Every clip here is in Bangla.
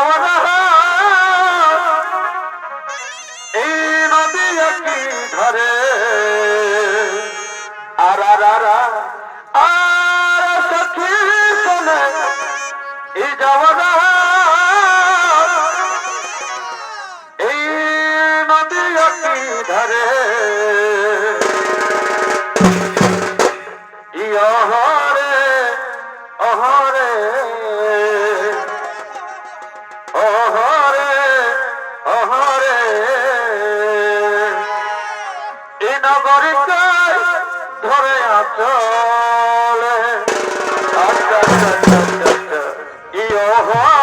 Ah, ah, ah, ah. নগরে ধরে আচলে আচ্ছা, আচ্ছা, আচ্ছা, ইয়ো হয়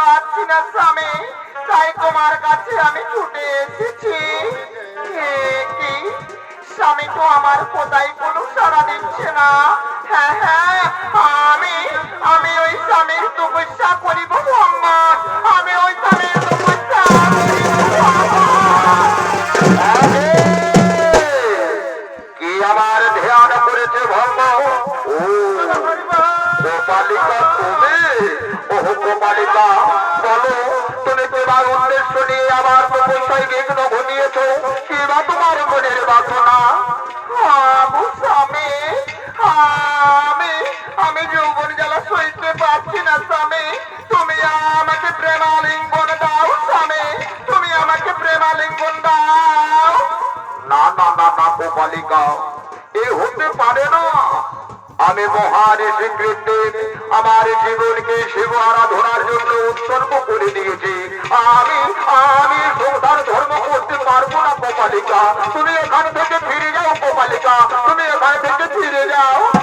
পারছি না স্বামী, তাই তোমার কাছে আমি ছুটে এসেছি। কি? স্বামী তো আমার কোথায় কোনো সারা দিচ্ছে না। হ্যাঁ হ্যাঁ আমি আমি ওই স্বামীর তপস্যা করিব মোহাম্মদ আমি ওই স্বামীর মনের আমি মহান স্বীকৃতি আমার জীবনকে শিব আরাধনার জন্য উৎসর্গ করে দিয়েছি। আমি আমি সংসার ধর্ম করতে পারব না, গোপালিকা। তুমি এখান থেকে ফিরে যাও, গোপালিকা। তুমি এখান থেকে ফিরে যাও।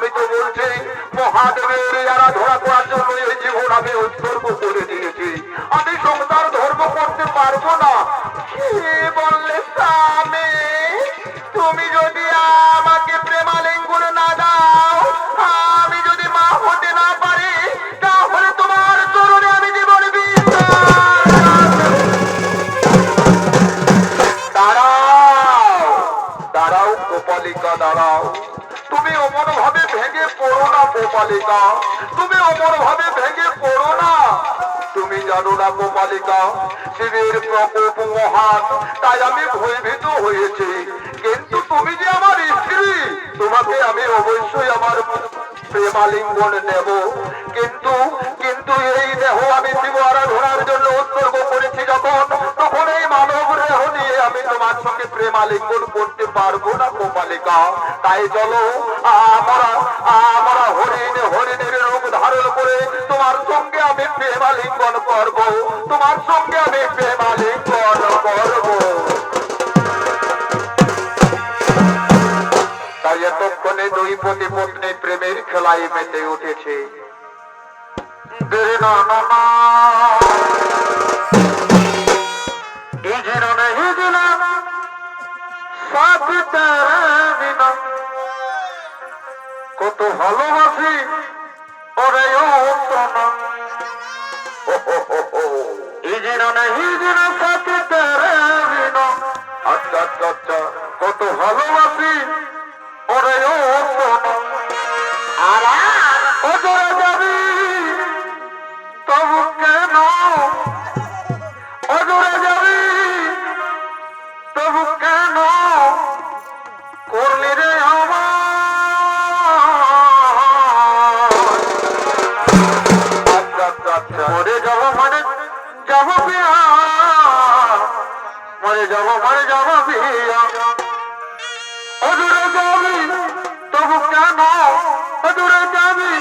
আমি তো বলছি, মহাদেবের যারা ধরা করার জন্য এই জীবন আমি উৎসর্গ করে দিয়েছি। আমি সংসার ধর্ম করতে পারব না। বললে স্বামী? তুমি যদি গোপালিকা তুমি অমর ভাবে ভেঙে পড়ো না। তুমি জানো না গোপালিকা শিবের প্রকোপ মহান, তাই আমি ভয়ভীত হয়েছি। কিন্তু তুমি যে আমার স্ত্রী, তোমাকে আমি অবশ্যই আমার প্রেমালিঙ্গন নেব কিন্তু কিন্তু এই দেহ আমি শিব আরাধনার জন্য উৎসর্গ করেছি যখন, তখন এই মানব দেহ নিয়ে আমি তোমার সঙ্গে প্রেমালিঙ্গন করতে পারব না গোপালিকা তাই চলো আমরা আমরা হরিণ, হরিণের রূপ ধারণ করে তোমার সঙ্গে আমি প্রেমালিঙ্গন করব, তোমার সঙ্গে আমি প্রেমালিঙ্গন করব। এতক্ষণে দুই পতি পত্নী প্রেমের খেলায় মেতে উঠেছে। না না। হিজড়া কত ভালোবাসি ওরে ও। আচ্ছা আচ্ছা আচ্ছা কত ভালোবাসি ওরে ও আর আর যাব মানে যাব বিয়া মরে যাব মানে যাব বিয়া অদূরে যাবি, তবু কেন? অদূরে যাবি,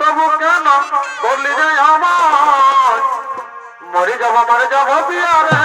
তবু কেন? বললি যে আমার। মরে যাব মরে যাব বিয়ারে